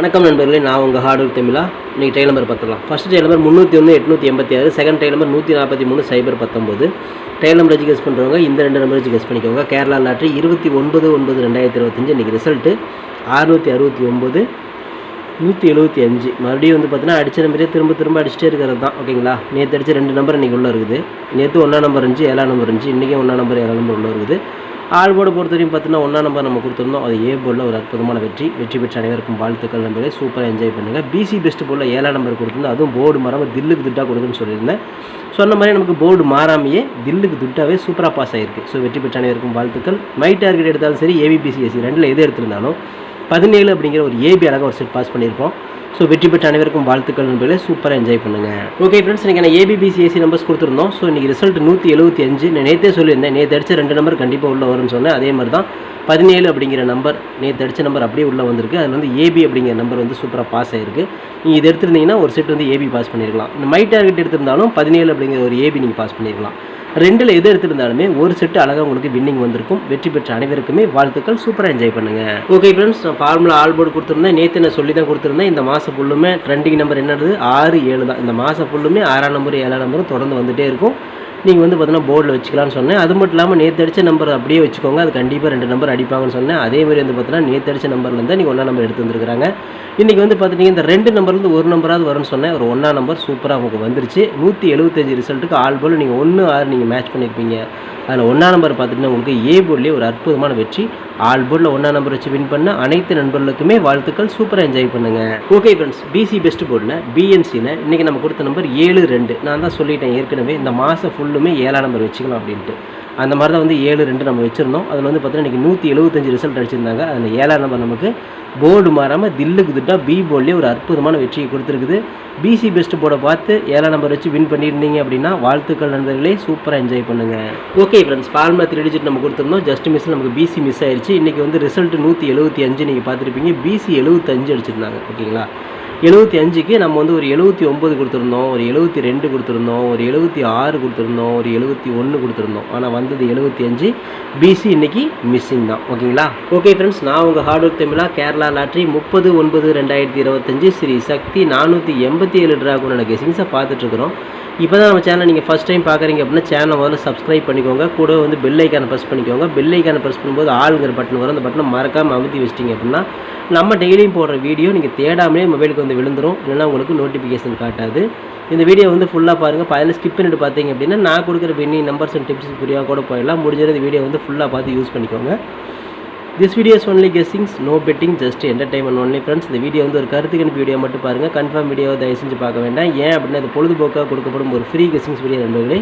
வணக்கம் நண்பர்களே நான் உங்கள் ஹார்ட் ஒர்க் தமிழா இன்றைக்கி டைல் நம்பர் பார்த்துக்கலாம் ஃபஸ்ட் டைல் நம்பர் முந்நூற்றி ஒன்று எட்நூற்றி எண்பத்தி ஆறு செகண்ட் டைல் நம்பர் நூற்றி நாற்பத்தி மூணு சைபர் பத்தொம்போது டைல் நம்பர் வச்சு கெஸ் பண்ணுறவங்க இந்த ரெண்டு நம்பர் வச்சு கெஸ் பண்ணிக்கோங்க. கேரளா லாட்ரி இருபத்தி ஒன்பது ஒன்பது ரெண்டாயிரத்தி இருபத்தஞ்சு இன்றைக்கி ரிசல்ட்டு அறுநூற்றி அறுபத்தி ஒம்பது நூற்றி எழுபத்தி அஞ்சு. மறுபடியும் வந்து பார்த்தீங்கன்னா அடிச்ச நம்பரே திரும்ப திரும்ப அடிச்சுட்டே இருக்கிறது தான். ஓகேங்களா? நேற்று அடித்த ரெண்டு நம்பர் இன்றைக்கி உள்ளே இருக்குது. நேற்று ஒன்றா நம்பர் இருந்துச்சு ஏழாம் நம்பர் இருந்துச்சு. இன்றைக்கும் ஒன்றா நம்பர் ஏழாம் நம்பர் உள்ளே இருக்குது. ஆள் போர்டு பொறுத்த வரைக்கும் பார்த்தீங்கன்னா ஒன்றா நம்பர் நம்ம கொடுத்துருந்தோம். அது ஏ போலில் ஒரு அற்புதமான வெற்றி. வெற்றி பெற்ற அனைவருக்கும் வாழ்த்துக்கள் நம்பரே சூப்பராக என்ஜாய் பண்ணுங்கள் பிசி பெஸ்ட் போலில் ஏழாம் நம்பர் கொடுத்துருந்தோம். அதுவும் போர்டு மாறாமல் தில்லுக்கு திட்டாக கொடுக்குன்னு சொல்லியிருந்தேன். சொன்ன மாதிரி நமக்கு போர்டு மாறாமையே தில்லுக்கு துட்டாவே சூப்பராக பாஸ் ஆகிருக்கு ஸோ வெற்றி பெற்ற அனைவருக்கும் வாழ்த்துக்கள். மை டார்கெட் எடுத்தாலும் சரி ஏபிபிசிஎஸ்சி ரெண்டில் எது எடுத்திருந்தாலும் பதினேழு அப்படிங்கிற ஒரு ஏபி அழகாக ஒரு செட் பாஸ் பண்ணியிருப்போம். ஸோ வெற்றி பெற்ற அனைவருக்கும் வாழ்த்துக்கள் நண்பர்களே. சூப்பராக என்ஜாய் பண்ணுங்கள் ஓகே ஃப்ரெண்ட்ஸ் இன்றைக்கி நான் ஏபிபிசிஎஸ்சி நம்பர்ஸ் கொடுத்துருந்தோம். ஸோ இன்றைக்கி ரிசல்ட் நூற்றி எழுபத்தி அஞ்சு. நான் நேற்றே சொல்லியிருந்தேன். நேற்று அடித்த ரெண்டு நம்பர் கண்டிப்பாக உள்ள வரும்னு சொன்னேன். அதே மாதிரி தான் பதினேழு அப்படிங்கிற நம்பர் நேற்று அடித்த நம்பர் அப்படியே உள்ளே வந்திருக்கு. அதில் வந்து ஏபி அப்படிங்கிற நம்பர் வந்து சூப்பராக பாஸ் ஆகிருக்கு நீங்கள் இது எடுத்திருந்தீங்கன்னா ஒரு செட் வந்து ஏபி பாஸ் பண்ணியிருக்கலாம் இந்த மை டார்கெட் எடுத்திருந்தாலும் பதினேழு அப்படிங்கிற ஒரு ஏபி நீங்கள் பாஸ் பண்ணியிருக்கலாம் ரெண்டில் எது எடுத்திருந்தாலுமே ஒரு செட்டு அழகாக உங்களுக்கு வின்னிங் வந்திருக்கும். வெற்றி பெற்ற அனைவருக்குமே வாழ்த்துக்கள். சூப்பராக என்ஜாய் பண்ணுங்கள் ஓகே ஃப்ரெண்ட்ஸ் நான் ஃபார்முலா ஆல்போர்டு கொடுத்துருந்தேன். நேற்று நான் சொல்லி தான் கொடுத்துருந்தேன். இந்த மாதம் ஃபுல்லுமே ட்ரெண்டிங் நம்பர் என்னது? ஆறு ஏழு தான். இந்த மாதம் ஃபுல்லுமே ஆறாம் நம்பர் ஏழாம் நம்பரும் தொடர்ந்து வந்துகிட்டே இருக்கும். நீங்கள் வந்து பார்த்தீங்கன்னா போர்டில் வச்சுக்கலாம்னு சொன்னேன். அது மட்டும் இல்லாமல் நேற்று அடித்த நம்பர் அப்படியே வச்சுக்கோங்க. அது கண்டிப்பாக ரெண்டு நம்பர் அடிப்பாங்கன்னு சொன்னேன். அதே மாதிரி வந்து பார்த்தீங்கன்னா நேற்று அடிச்ச நம்பர்லேருந்து நீங்கள் ஒன்றா நம்பர் எடுத்து வந்துருக்காங்க இன்றைக்கி வந்து பார்த்துட்டிங்க இந்த ரெண்டு நம்பர்லேருந்து ஒரு நம்பராவது வரும்னு சொன்னேன். ஒரு ஒன்றா நம்பர் சூப்பராக உங்களுக்கு வந்துருச்சு. நூற்றி எழுபத்தஞ்சு ரிசல்ட்டுக்கு ஆல் போல் நீங்கள் ஒன்று ஆறு நீங்கள் மேட்ச் பண்ணியிருப்பீங்க அதில் ஒன்றா நம்பர் பார்த்துட்டிங்கன்னா உங்களுக்கு ஏ போர்ட்லேயே ஒரு அற்புதமான வெற்றி. ஆல் போர்டில் ஒன்றா நம்பர் வச்சு வின் பண்ண அனைத்து நண்பர்களுக்குமே வாழ்த்துக்கள். சூப்பராக என்ஜாய் பண்ணுங்கள் ஓகே ஃப்ரெண்ட்ஸ் பிசி பெஸ்ட் போர்டில் பிஎன்சியில் இன்றைக்கி நம்ம கொடுத்த நம்பர் ஏழு ரெண்டு. நான் தான் சொல்லிட்டேன் ஏற்கனவே. இந்த மாதம் ஃபுல் ஃபுல்லுமே ஏழாம் நம்பர் வச்சுக்கலாம் அப்படின்ட்டு. அந்த மாதிரி தான் வந்து ஏழு ரெண்டு நம்ம வச்சுருந்தோம். அதில் வந்து பார்த்தீங்கன்னா இன்றைக்கி நூற்றி எழுபத்தஞ்சு ரிசல்ட் அடிச்சிருந்தாங்க. அதில் ஏழாம் நம்பர் நமக்கு போர்டு மாறாமல் தில்லுக்கு திட்டா பி போர்ட்லேயே ஒரு அற்புதமான வெற்றியை கொடுத்துருக்குது. பிசி பெஸ்ட் போர்டை பார்த்து ஏழாம் நம்பர் வச்சு வின் பண்ணியிருந்தீங்க அப்படின்னா வாழ்த்துக்கள் நண்பர்களே. சூப்பராக என்ஜாய் பண்ணுங்கள் okay friends formula three digit நம்ம கொடுத்துருந்தோம். ஜஸ்ட் மிஸ் நமக்கு பிசி மிஸ் ஆயிடுச்சு இன்றைக்கி வந்து ரிசல்ட் நூற்றி எழுபத்தி அஞ்சு நீங்கள் பார்த்துருப்பீங்க. பிசி எழுபத்தஞ்சு அடிச்சிருந்தாங்க. ஓகேங்களா? எழுபத்தி அஞ்சுக்கு நம்ம வந்து ஒரு எழுபத்தி ஒம்பது கொடுத்துருந்தோம் ஒரு எழுபத்தி ரெண்டு கொடுத்துருந்தோம் ஒரு எழுபத்தி ஆறு கொடுத்துருந்தோம் ஒரு எழுபத்தி ஒன்று கொடுத்துருந்தோம். ஆனால் வந்தது எழுபத்தி அஞ்சு. பிசி இன்னைக்கு மிஸ்ஸிங் தான். ஓகேங்களா? ஓகே ஃப்ரெண்ட்ஸ் நான் உங்கள் ஹார்ட் ஒர்க் தமிழா கேரளா லாட்ரி முப்பது ஒன்பது ரெண்டாயிரத்தி இருபத்தஞ்சு. ஸ்ரீ சக்தி நானூற்றி எண்பத்தி ஏழு ட்ராகுனோட கெசிங்ஸை பார்த்துட்ருக்குறோம் இப்போ தான் நம்ம சேனல் நீங்கள் ஃபஸ்ட் டைம் பார்க்குறீங்க அப்படின்னா சேனலை முதல்ல சப்ஸ்கிரைப் பண்ணிக்கோங்க. கூட வந்து பெல் ஐக்கானை ப்ரெஸ் பண்ணிக்கோங்க. பெல் ஐக்கானை ப்ரெஸ் பண்ணும்போது ஆளுங்கிற பட்டன் வரும். அந்த பட்டனை மறக்காமல் அமுத்தி வச்சிட்டிங்க அப்படின்னா நம்ம டெய்லியும் போடுற வீடியோ நீங்கள் தேடாமலே மொபைலுக்கு வந்து விழுந்துடும் இல்லைன்னா உங்களுக்கு நோட்டிஃபிகேஷன் காட்டாது. இந்த வீடியோ வந்து ஃபுல்லாக பாருங்கள் அதில் ஸ்கிப் பண்ணிட்டு பார்த்தீங்க அப்படின்னா நான் கொடுக்குற பெண்ணி நம்பர்ஸ் அண்ட் டிப்ஸ் புரியாம கூட போயிடலாம். முடிஞ்சது இந்த வீடியோ வந்து ஃபுல்லாக பார்த்து யூஸ் பண்ணிக்கோங்க. This videos only guessings no betting just entertainment only friends இந்த வீடியோ வந்து ஒரு கருத்து கணிப்பு வீடியோ மட்டும் பாருங்கள் கன்ஃபார்ம் வீடியோ தயவு செஞ்சு பார்க்க வேண்டாம். ஏன் அப்படின்னா இது பொழுதுபோக்காக கொடுக்கப்படும் ஒரு ஃப்ரீ கெஸ்ஸிங்ஸ் வீடியோ நண்பர்களே.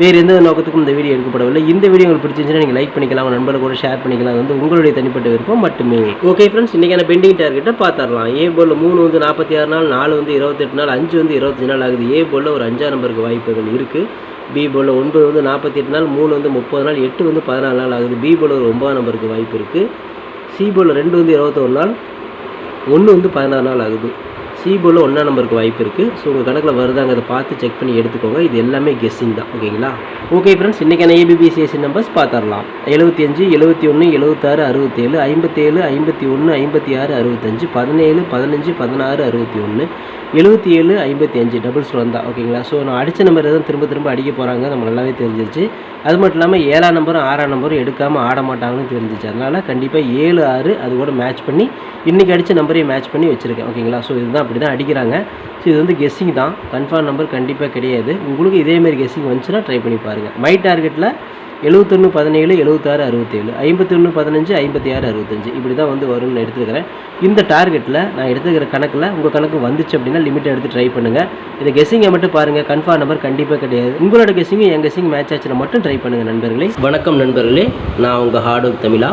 வேறு எந்த நோக்கத்துக்கும் இந்த வீடியோ எடுக்கப்படவில்லை. இந்த வீடியோ உங்களுக்கு பிடிச்சிருந்துச்சுன்னா நீங்கள் லைக் பண்ணிக்கலாம். உங்கள் நண்பர்கள் கூட ஷேர் பண்ணிக்கலாம். அது வந்து உங்களுடைய தனிப்பட்ட விருப்பம் மட்டுமே. ஓகே ஃப்ரெண்ட்ஸ் இன்றைக்கான பெண்டிங் டார்கெட்டை பார்த்துடலாம். ஏ போல் மூணு வந்து நாற்பத்தி ஆறு நாள் நாலு வந்து இருபத்தெட்டு நாள் அஞ்சு வந்து இருபத்தஞ்சு நாள் ஆகுது. ஏ போல் ஒரு அஞ்சாம் நம்பருக்கு வாய்ப்புகள் இருக்குது பி போலில் ஒன்பது வந்து நாற்பத்தி எட்டு நாள் மூணு வந்து முப்பது நாள் எட்டு வந்து பதினாலு நாள் ஆகுது. பி போலில் ஒரு ஒன்பதாம் நம்பருக்கு வாய்ப்பு இருக்குது சி போலில் ரெண்டு வந்து இருபத்தொரு நாள் ஒன்று வந்து பதினாறு நாள் ஆகுது. சிபோவில் ஒன்றா நம்பருக்கு வாய்ப்பு இருக்குது ஸோ உங்கள் கணக்கில் வருதாங்கிறத பார்த்து செக் பண்ணி எடுத்துக்கோங்க. இது எல்லாமே கெஸ்ஸிங் தான். ஓகேங்களா ஓகே ஃப்ரெண்ட்ஸ் இன்றைக்கான ஏபிபிசிஎஸ்சி நம்பர்ஸ் பார்த்துடலாம். எழுபத்தி அஞ்சு எழுபத்தி ஒன்று எழுபத்தாறு அறுபத்தேழு ஐம்பத்தேழு ஐம்பத்தி ஒன்று ஐம்பத்தி ஆறு அறுபத்தஞ்சு பதினேழு பதினஞ்சு பதினாறு அறுபத்தி ஒன்று எழுபத்தி ஏழு ஐம்பத்தி அஞ்சு. டபுள்ஸ் வந்தா ஓகேங்களா ஸோ நான் அடித்த நம்பர் எதுவும் திரும்ப திரும்ப அடிக்க போகிறாங்க நம்ம நல்லாவே தெரிஞ்சிருச்சு. அது மட்டும் இல்லாமல் ஏழாம் நம்பரும் ஆறாம் நம்பரும் எடுக்காமல் ஆட மாட்டாங்கன்னு தெரிஞ்சிச்சு. அதனால் கண்டிப்பாக ஏழு ஆறு அது கூட மேட்ச் பண்ணி இன்றைக்கி அடித்த நம்பரையும் மேட்ச் பண்ணி வச்சுருக்கேன். ஓகேங்களா ஸோ இதுதான் இப்படி தான் அடிக்கிறாங்க. ஸோ இது வந்து கெஸ்ஸிங் தான். கன்ஃபார்ம் நம்பர் கண்டிப்பாக கிடையாது. உங்களுக்கு இதேமாரி கெஸ்ஸிங் வந்துச்சுன்னா ட்ரை பண்ணி பாருங்கள் மை டார்கெட்டில் எழுபத்தொன்று பதினேழு எழுபத்தாறு அறுபத்தேழு ஐம்பத்தொன்று பதினஞ்சு ஐம்பத்தி ஆறு அறுபத்தஞ்சு இப்படி தான் வந்து வரும்னு எடுத்துக்கிறேன் இந்த டார்கெட்டில் நான் எடுத்துக்கிற கணக்கில் உங்கள் கணக்கு வந்துச்சு அப்படின்னா லிமிட் எடுத்து ட்ரை பண்ணுங்கள் இதை கெஸ்ஸிங்கை மட்டும் பாருங்கள் கன்ஃபார்ம் நம்பர் கண்டிப்பாக கிடையாது. உங்களோட கெஸ்ஸிங்கும் என் கெஸ்ஸிங் மேட்ச் ஆச்சுன்னா மட்டும் ட்ரை பண்ணுங்கள் நண்பர்களே. வணக்கம் நண்பர்களே. நான் உங்கள் ஹார்ட் ஒர்க் தமிழா.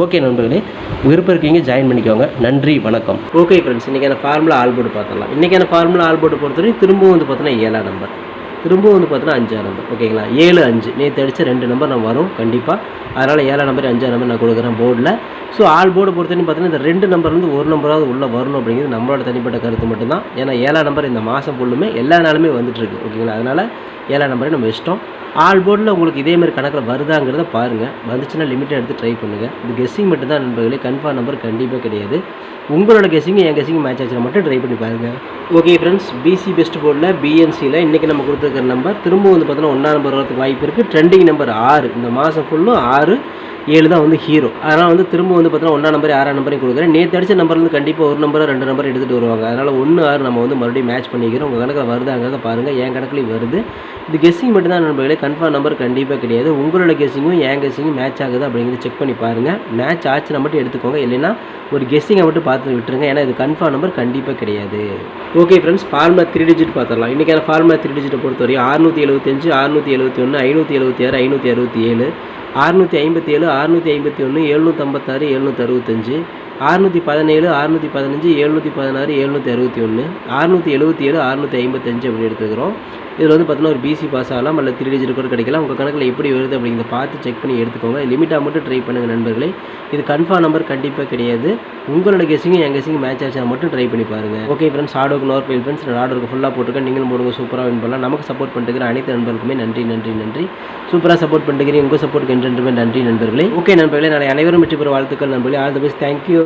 ஓகே நண்பர்களே விருப்பம் இருக்கீங்க ஜாயின் பண்ணிக்கோங்க. நன்றி வணக்கம். ஓகே ஃப்ரெண்ட்ஸ் இன்றைக்கான ஃபார்முலா ஆல்போர்டு பார்த்துடலாம். இன்றைக்கான ஃபார்முலா ஆல்போர்டு பொறுத்தவரைக்கும் திரும்பவும் வந்து பார்த்தோன்னா ஏழாம் நம்பர் திரும்பவும் வந்து பார்த்தீங்கன்னா அஞ்சாம் நம்பர் ஓகேங்களா ஏழு அஞ்சு. நேற்று அடித்த ரெண்டு நம்பர் நான் வரும் கண்டிப்பாக அதனால் ஏழாம் நம்பர் அஞ்சாம் நம்பர் நான் கொடுக்குறேன் போர்டில் ஸோ ஆல் போர்டு பொறுத்தவரைக்கும் பார்த்தீங்கன்னா இந்த ரெண்டு நம்பர்லேருந்து ஒரு நம்பராவது உள்ளே வரணும் அப்படிங்கிறது நம்மளோட தனிப்பட்ட கருத்து மட்டும்தான். ஏன்னா ஏழாம் நம்பர் இந்த மாதம் ஃபுல்லுமே எல்லா நாளுமே வந்துட்டுருக்கு ஓகேங்களா அதனால் ஏழாம் நம்பரே நம்ம இஷ்டம். ஆல் போர்டில் உங்களுக்கு இதேமாதிரி கணக்கில் வருதாங்கிறத பாருங்கள் வந்துச்சுன்னா லிமிட்டை எடுத்து ட்ரை பண்ணுங்கள் இது கெஸ்ஸிங் மட்டும் தான் நண்பர்களே. கன்ஃபார்ம் நம்பர் கண்டிப்பாக கிடையாது. உங்களோட கெஸ்ஸிங் என் கெஸ்ஸிங் மேட்ச் ஆச்சுன்னா மட்டும் ட்ரை பண்ணி பாருங்கள் ஓகே ஃப்ரெண்ட்ஸ் பிசி பெஸ்ட் போர்டில் பிஎன்சியில் இன்றைக்கி நம்ம கொடுத்துருக்கிற நம்பர் திரும்ப வந்து பார்த்தீங்கன்னா ஒன்றாம் நம்பர் வரதுக்கு வாய்ப்பு இருக்குது ட்ரெண்டிங் நம்பர் ஆறு. இந்த மாதம் ஃபுல்லும் ஆறு. ஏழு தான் வந்து ஹீரோ அதனால் வந்து திரும்ப வந்து பார்த்தீங்கன்னா ஒன்றா நம்பர் ஆறாம் நம்பரையும் கொடுக்குறேன். நேற்று அடித்த நம்பர்லேருந்து கண்டிப்பாக ஒரு நம்பர் ரெண்டு நம்பர் எடுத்துகிட்டு வருவாங்க. அதனால் ஒன்று ஆறு நம்ம வந்து மறுபடியும் மேட்ச் பண்ணிக்கிறோம். உங்கள் கணக்கில் வருது அங்கே பாருங்கள் என் கணக்குலையும் வருது. இது கெஸ்ஸிங் மட்டும் தான் நண்பர்களே. கன்ஃபார்ம் நம்பர் கண்டிப்பாக கிடையாது. உங்களோட கெஸ்ஸிங்கும் என் கெஸ்ஸிங்கும் மேட்ச் ஆகுது அப்படிங்கிறது செக் பண்ணி பாருங்கள் மேட்ச் ஆச்சுன்னா மட்டும் எடுத்துக்கோங்க. இல்லைன்னா ஒரு கெஸ்ஸிங்கை மட்டும் பார்த்து விட்டுருங்க. ஏன்னா இது கன்ஃபார்ம் நம்பர் கண்டிப்பாக கிடையாது. Okay friends formula three digit பார்த்துடலாம். இன்றைக்கான ஃபார்முலா த்ரீ டிஜிட்டை பொறுத்தவரையும் ஆறுநூற்றி எழுபத்தஞ்சு ஆறுநூற்றி எழுபத்தி ஒன்று ஐநூற்றி எழுபத்தி ஆறு ஐநூற்றி அறுபத்தி ஏழு அறுநூற்றி ஐம்பத்தி ஏழு அறுநூற்றி ஐம்பத்தி ஒன்று எழுநூற்றம்பத்தாறு எழுநூற்றி அறுபத்தஞ்சு அறுநூற்றி பதினேழு அறுநூற்றி பதினஞ்சு எழுநூற்றி பதினாறு எழுநூற்றி அறுபத்தி ஒன்று அறுநூற்றி எழுபத்தி ஏழு அறுநூற்றி ஐம்பத்தஞ்சு அப்படின்னு எடுத்துக்கிறோம். இதில் வந்து பார்த்தீங்கன்னா ஒரு பிசி பாஸ் ஆகலாம் அல்லது த்ரீ டிஜிட் கூட கிடைக்கலாம். உங்கள் கணக்கில் எப்படி வருது அப்படிங்கிறத பார்த்து செக் பண்ணி எடுத்துக்கோங்க. லிமிட்டாக மட்டும் ட்ரை பண்ணுங்கள் நண்பர்களே. இது கன்ஃபார்ம் நம்பர் கண்டிப்பாக கிடையாது. உங்களோட கெஸிங்கும் என் கெஸிங்கும் மேட்ச் ஆச்சுன்னா மட்டும் ட்ரை பண்ணி பாருங்கள் ஓகே ஃப்ரெண்ட்ஸ் ஆர்டருக்கு நோர் பெயில் ஃப்ரெண்ட்ஸ் நான் ஆர்டருக்கு ஃபுல்லாக போட்டுருக்கேன். நீங்களும் போடுங்க சூப்பராக வின் பண்ணலாம். நமக்கு சப்போர்ட் பண்ணிட்டு அனைத்து நண்பர்களுக்குமே நன்றி நன்றி நன்றி. சூப்பராக சப்போர்ட் பண்ணுறீங்க உங்கள் சப்போர்ட் என்றென்றுமே நன்றி நண்பர்களே. ஓகே நண்பர்களே நான் அனைவரும் வெற்றி பெற வாழ்த்துக்கள் நண்பர்களே. All the best thank you